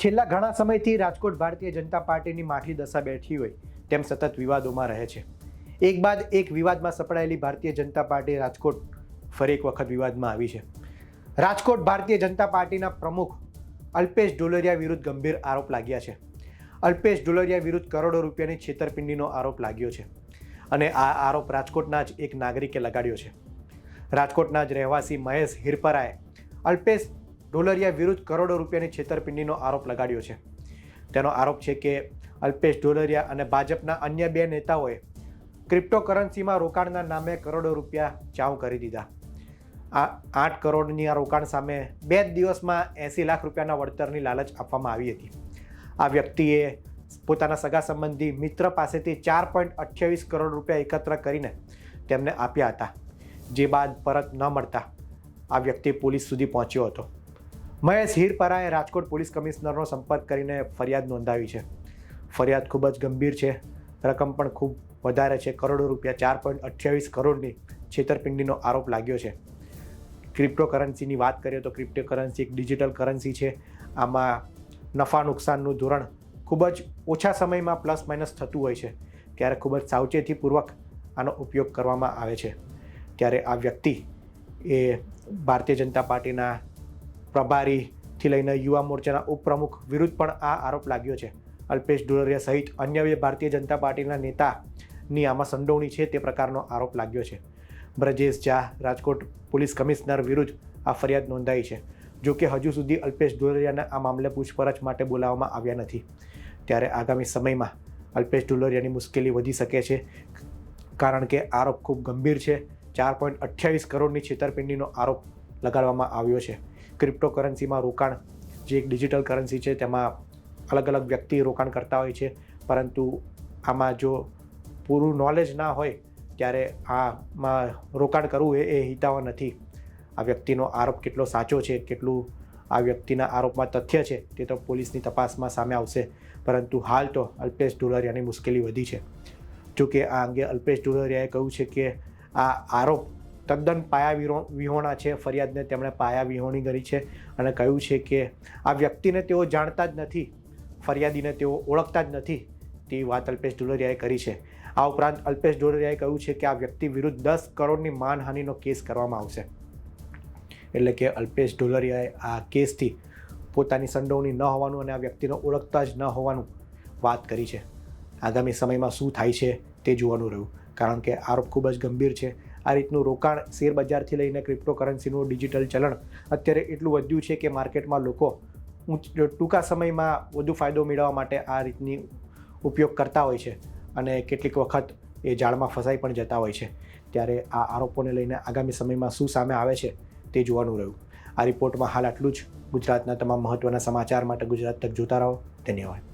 છેલ્લા ઘણા સમયથી રાજકોટ ભારતીય જનતા પાર્ટીની માઠી દશા બેઠી હોય તેમ સતત વિવાદોમાં રહે છે. એક બાદ એક વિવાદમાં સપડાયેલી ભારતીય જનતા પાર્ટી રાજકોટ ફરી એક વખત વિવાદમાં આવી છે. રાજકોટ ભારતીય જનતા પાર્ટીના પ્રમુખ અલ્પેશ ડોલરિયા વિરુદ્ધ ગંભીર આરોપ લાગ્યા છે. અલ્પેશ ડોલરિયા વિરુદ્ધ કરોડો રૂપિયાની છેતરપિંડીનો આરોપ લાગ્યો છે અને આ આરોપ રાજકોટના જ એક નાગરિકે લગાડ્યો છે. રાજકોટના જ રહેવાસી મહેશ હિરપરાએ અલ્પેશ ડોલરિયા વિરુદ્ધ કરોડો રૂપિયાની છેતરપિંડીનો આરોપ લગાડ્યો છે. તેનો આરોપ છે કે અલ્પેશ ડોલરિયા અને ભાજપના અન્ય બે નેતાઓએ ક્રિપ્ટોકરન્સીમાં રોકાણના નામે કરોડો રૂપિયા ચાઉ કરી દીધા. આ આઠ કરોડની આ રોકાણ સામે બે જ દિવસમાં એંસી લાખ રૂપિયાના વળતરની લાલચ આપવામાં આવી હતી. આ વ્યક્તિએ પોતાના સગા સંબંધી મિત્ર પાસેથી ચાર પોઈન્ટ અઠ્યાવીસ કરોડ રૂપિયા એકત્ર કરીને તેમને આપ્યા હતા. જે બાદ પરત ન મળતા આ વ્યક્તિ પોલીસ સુધી પહોંચ્યો હતો. મહેશ હીરપરાએ રાજકોટ પોલીસ કમિશનરનો સંપર્ક કરીને ફરિયાદ નોંધાવી છે. ફરિયાદ ખૂબ જ ગંભીર છે. રકમ પણ ખૂબ વધારે છે. કરોડો રૂપિયા, ચાર પોઈન્ટ અઠ્યાવીસ કરોડની છેતરપિંડીનો આરોપ લાગ્યો છે. ક્રિપ્ટોકરન્સીની વાત કરીએ તો ક્રિપ્ટોકરન્સી એક ડિજિટલ કરન્સી છે. આમાં નફા નુકસાનનું ધોરણ ખૂબ જ ઓછા સમયમાં પ્લસ માઇનસ થતું હોય છે. ત્યારે ખૂબ જ સાવચેતીપૂર્વક આનો ઉપયોગ કરવામાં આવે છે. ત્યારે આ વ્યક્તિ એ ભારતીય જનતા પાર્ટીના પ્રભારીથી લઈને યુવા મોરચાના ઉપપ્રમુખ વિરુદ્ધ પણ આ આરોપ લાગ્યો છે. અલ્પેશ ડુલરિયા સહિત અન્ય બે ભારતીય જનતા પાર્ટીના નેતાની આમાં સંડોવણી છે તે પ્રકારનો આરોપ લાગ્યો છે. બ્રજેશ ઝા, રાજકોટ પોલીસ કમિશનર વિરુદ્ધ આ ફરિયાદ નોંધાઈ છે. જો કે હજુ સુધી અલ્પેશ ડુલરિયાને આ મામલે પૂછપરછ માટે બોલાવવામાં આવ્યા નથી. ત્યારે આગામી સમયમાં અલ્પેશ ડુલરિયાની મુશ્કેલી વધી શકે છે કારણ કે આરોપ ખૂબ ગંભીર છે. ચાર પોઈન્ટ અઠ્યાવીસ કરોડની છેતરપિંડીનો આરોપ લગાડવામાં આવ્યો છે. ક્રિપ્ટોકરન્સીમાં રોકાણ, જે એક ડિજિટલ કરન્સી છે, તેમાં અલગ અલગ વ્યક્તિ રોકાણ કરતા હોય છે. પરંતુ આમાં જો પૂરું નોલેજ ના હોય, ત્યારે આમાં રોકાણ કરવું એ એ હિતાવ નથી. આ વ્યક્તિનો આરોપ કેટલો સાચો છે, કેટલું આ વ્યક્તિના આરોપમાં તથ્ય છે, તે તો પોલીસની તપાસમાં સામે આવશે. પરંતુ હાલ તો અલ્પેશ ડોલરિયાની મુશ્કેલી વધી છે. જોકે આ અંગે અલ્પેશ ડોલરિયાએ કહ્યું છે કે આ આરોપ તદ્દન પાયા વિરો, વિહોણા છે, ફરિયાદને તેમણે પાયા વિહોણી કરી છે અને કહ્યું છે કે આ વ્યક્તિને તેઓ જાણતા જ નથી, ફરિયાદીને તેઓ ઓળખતા જ નથી તેવી વાત અલ્પેશ ઢોલરિયાએ કરી છે. આ ઉપરાંત અલ્પેશ ઢોલરિયાએ કહ્યું છે કે આ વ્યક્તિ વિરુદ્ધ દસ કરોડની માનહાનિનો કેસ કરવામાં આવશે. એટલે કે અલ્પેશ ઢોલરિયાએ આ કેસથી પોતાની સંડોવણી ન હોવાનું અને આ વ્યક્તિને ઓળખતા જ ન હોવાનું વાત કરી છે. આગામી સમયમાં શું થાય છે તે જોવાનું રહ્યું. કારણ કે આરોપ ખૂબ જ ગંભીર છે. આ રીતનું રોકાણ શેર બજારથી લઈને ક્રિપ્ટોકરન્સીનું ડિજિટલ ચલણ અત્યારે એટલું વધ્યું છે કે માર્કેટમાં લોકો ટૂંકા સમયમાં વધુ ફાયદો મેળવવા માટે આ રીતની ઉપયોગ કરતા હોય છે અને કેટલીક વખત એ જાળમાં ફસાઈ પણ જતા હોય છે. ત્યારે આ આરોપોને લઈને આગામી સમયમાં શું સામે આવે છે તે જોવાનું રહ્યું. આ રિપોર્ટમાં હાલ આટલું જ. ગુજરાતના તમામ મહત્ત્વના સમાચાર માટે ગુજરાત તક જોતા રહો. ધન્યવાદ.